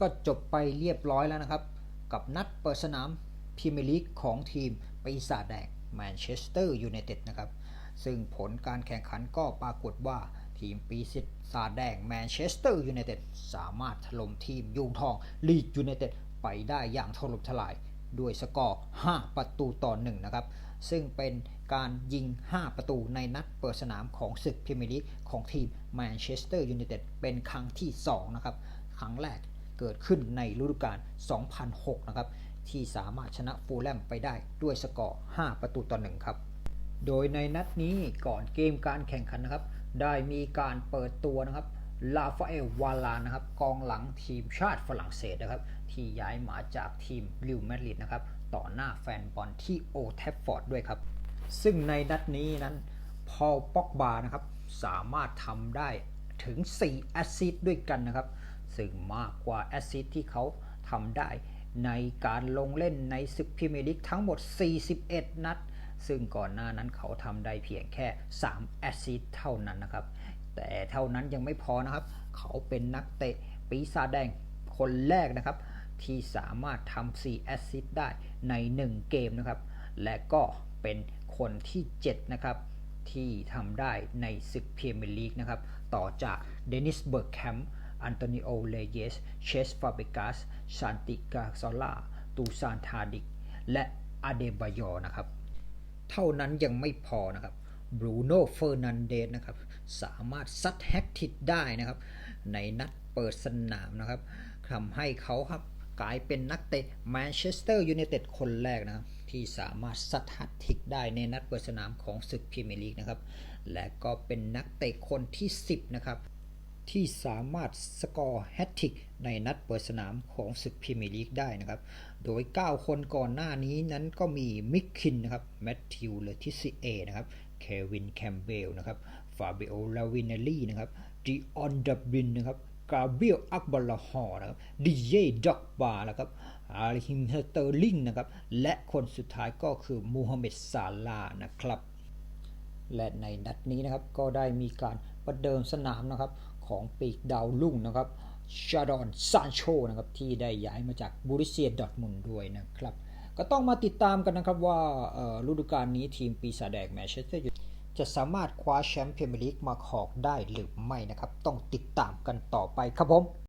ก็จบไปเรียบร้อยแล้วนะครับ กับนัดเปิดสนามพรีเมียร์ลีกของทีมปีศาจแดงแมนเชสเตอร์ยูไนเต็ดนะครับ ซึ่งผลการแข่งขันก็ปรากฏว่าทีมปีศาจแดงแมนเชสเตอร์ยูไนเต็ดสามารถถล่มทีมยูงทองลีดยูไนเต็ดไปได้อย่างถล่มทลายด้วยสกอร์ 5 ประตูต่อ 1 นะครับ ซึ่งเป็นการยิง 5 ประตูในนัดเปิดสนามของศึกพรีเมียร์ลีกของทีมแมนเชสเตอร์ยูไนเต็ดเป็นครั้งที่ 2 นะครับ ครั้งแรก เกิดขึ้นในฤดูกาล 2006 นะครับ ที่สามารถชนะฟูลแลมไปได้ด้วยสกอร์ 5 ประตูต่อ 1 ครับ โดยในนัดนี้ก่อนเกมการแข่งขันนะครับ ได้มีการเปิดตัวนะครับลาฟาเอลวาลานะครับ กองหลังทีมชาติฝรั่งเศสนะครับ ที่ย้ายมาจากทีมลิวมาดริดนะครับ ต่อหน้าแฟนบอลที่โอแทฟฟอร์ดด้วยครับ ซึ่งในนัดนี้นั้นพอลป็อกบานะครับ สามารถทำได้ถึง 4 แอสซิสต์ด้วยกันนะครับ ซึ่งมากกว่าแอสซิสที่เขาทำได้ ในการลงเล่นในศึกพรีเมียร์ลีกทั้งหมด 41 นัด ซึ่งก่อนหน้านั้นเขาทำได้เพียงแค่ 3 แอสซิสเท่านั้นนะครับ แต่เท่านั้นยังไม่พอนะครับ เขาเป็นนักเตะปีศาจแดงคนแรกนะครับ ที่สามารถทำ4แอสซิสได้ใน 1 เกมนะครับ และก็เป็นคนที่ 7 นะครับที่ทำได้ในศึกพรีเมียร์ลีกนะครับ ต่อจากเดนิสเบิร์กแคมป์ อันโตนิโอ เลเยส เชสฟาเบกัสซานติกาซอล่า ตูซานทาดิก และอาเดบายอนะครับ เท่านั้นยังไม่พอนะครับ บรูโน่ เฟอร์นันเดสนะครับ สามารถซัดแฮตทริกได้นะครับ ในนัดเปิดสนามนะครับทำให้เขาครับกลายเป็นนักเตะแมนเชสเตอร์ยูไนเต็ดคนแรกนะครับที่สามารถซัดแฮตทิกได้ในนัดเปิดสนามของศึกพรีเมียร์ลีกนะครับ และก็เป็นนักเตะคนที่ 10 นะครับ ที่สามารถสกอร์แฮตทริกในนัดเปิดสนามของศึกพรีเมียร์ลีกได้นะครับ โดย 9 คนก่อนหน้านี้นั้นก็มีมิกคินนะครับแมทธิวเลติซิเอนะครับเควินแคมเบลนะครับฟาเบโอลาวินเนลี่นะครับดิออนดับบินนะครับกาเบรียลอักบาลาฮอร์นะครับดีเจด็อกบาร์นะครับอาริฮิมเฮเตอร์ลิงนะครับ และคนสุดท้ายก็คือมูฮัมหม็ดซาลานะครับ และในนัดนี้นะครับก็ได้มีการประเดิมสนามนะครับ ของปีกดาวรุ่งนะครับชาดอนซานโชนะครับที่ได้ย้ายมาจากบูริเซียดอทมุนด้วยนะครับ ก็ต้องมาติดตามกันนะครับว่าฤดูกาลนี้ทีมปีศาจแดงแมนเชสเตอร์ยูจะสามารถคว้าแชมป์พรีเมียร์ลีกมาครองได้หรือไม่นะครับ ต้องติดตามกันต่อไปครับผม